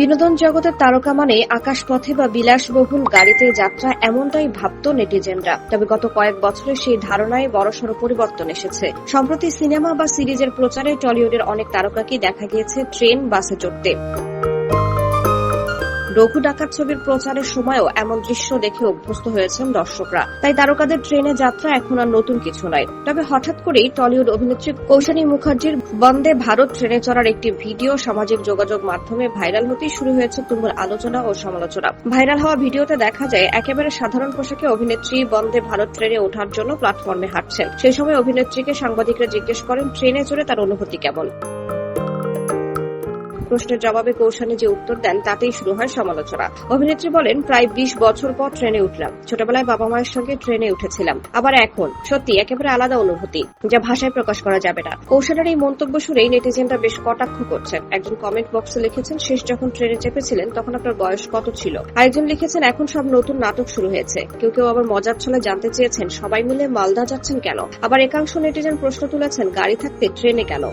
বিনোদন জগতের তারকা মানে আকাশপথে বা বিলাসবহুল গাড়িতে যাত্রা এমনটাই ভাবত নেটিজেনরা। তবে গত কয়েক বছরে সেই ধারণায় বড়সড় পরিবর্তন এসেছে। সম্প্রতি সিনেমা বা সিরিজের প্রচারে টলিউডের অনেক তারকাকেই দেখা গিয়েছে ট্রেন, বাসে চড়তে। রঘু ডাকাত ছবির প্রচারের সময়ও এমন দৃশ্য দেখে অভ্যস্ত হয়েছেন দর্শকরা। তাই তারকাদের ট্রেনে যাত্রা এখন আর নতুন কিছু নয়। তবে হঠাৎ করেই টলিউড অভিনেত্রী কৌশানী মুখার্জির বন্দে ভারত ট্রেনে চড়ার একটি ভিডিও সামাজিক যোগাযোগ মাধ্যমে ভাইরাল হতেই শুরু হয়েছে তুমুল আলোচনা ও সমালোচনা। ভাইরাল হওয়া ভিডিওতে দেখা যায়, একেবারে সাধারণ পোশাকে অভিনেত্রী বন্দে ভারত ট্রেনে ওঠার জন্য প্ল্যাটফর্মে হাঁটছেন। সেই সময় অভিনেত্রীকে সাংবাদিকরা জিজ্ঞেস করেন, ট্রেনে চড়ে তার অনুভূতি কেমন? প্রশ্নের জবাবে কৌশানী যে উত্তর দেন, তাতেই শুরু হয় সমালোচনা। অভিনেত্রী বলেন, প্রায় বিশ বছর পর ট্রেনে উঠলাম। ছোটবেলায় বাবা মায়ের সঙ্গে ট্রেনে উঠেছিলাম। আবার এখন সত্যি একেবারে আলাদা অনুভূতি, যা ভাষায় প্রকাশ করা যাবে না। কৌশলের এই মন্তব্য শুনেই নেটিজেনরা বেশ কটাক্ষ করছেন। একজন কমেন্ট বক্সে লিখেছেন, শেষ যখন ট্রেনে চেপেছিলেন, তখন আপনার বয়স কত ছিল? আরেকজন লিখেছেন, এখন সব নতুন নাটক শুরু হয়েছে। কেউ কেউ আবার মজার ছলে জানতে চেয়েছেন, সবাই মিলে মালদা যাচ্ছেন কেন? আবার একাংশ নেটিজেন প্রশ্ন তুলেছেন, গাড়ি থাকতে ট্রেনে কেন?